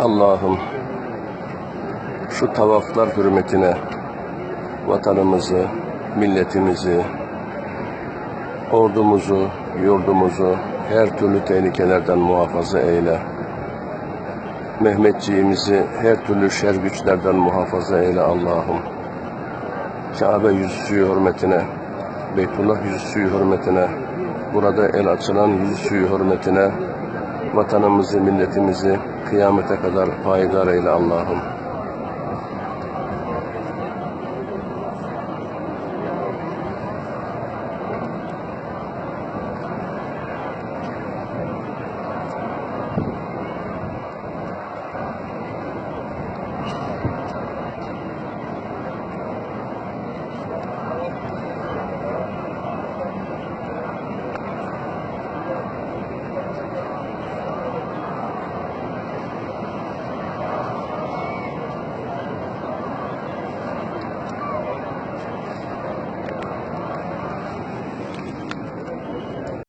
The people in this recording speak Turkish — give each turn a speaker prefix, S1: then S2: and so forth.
S1: Allah'ım şu tavaflar hürmetine vatanımızı, milletimizi, ordumuzu, yurdumuzu her türlü tehlikelerden muhafaza eyle. Mehmetçiğimizi her türlü şer güçlerden muhafaza eyle Allah'ım. Kabe yüzüsü hürmetine, Beytullah yüzüsü hürmetine, burada el açılan yüzüsü hürmetine, vatanımızı, milletimizi kıyamete kadar payidar eyle Allah'ım.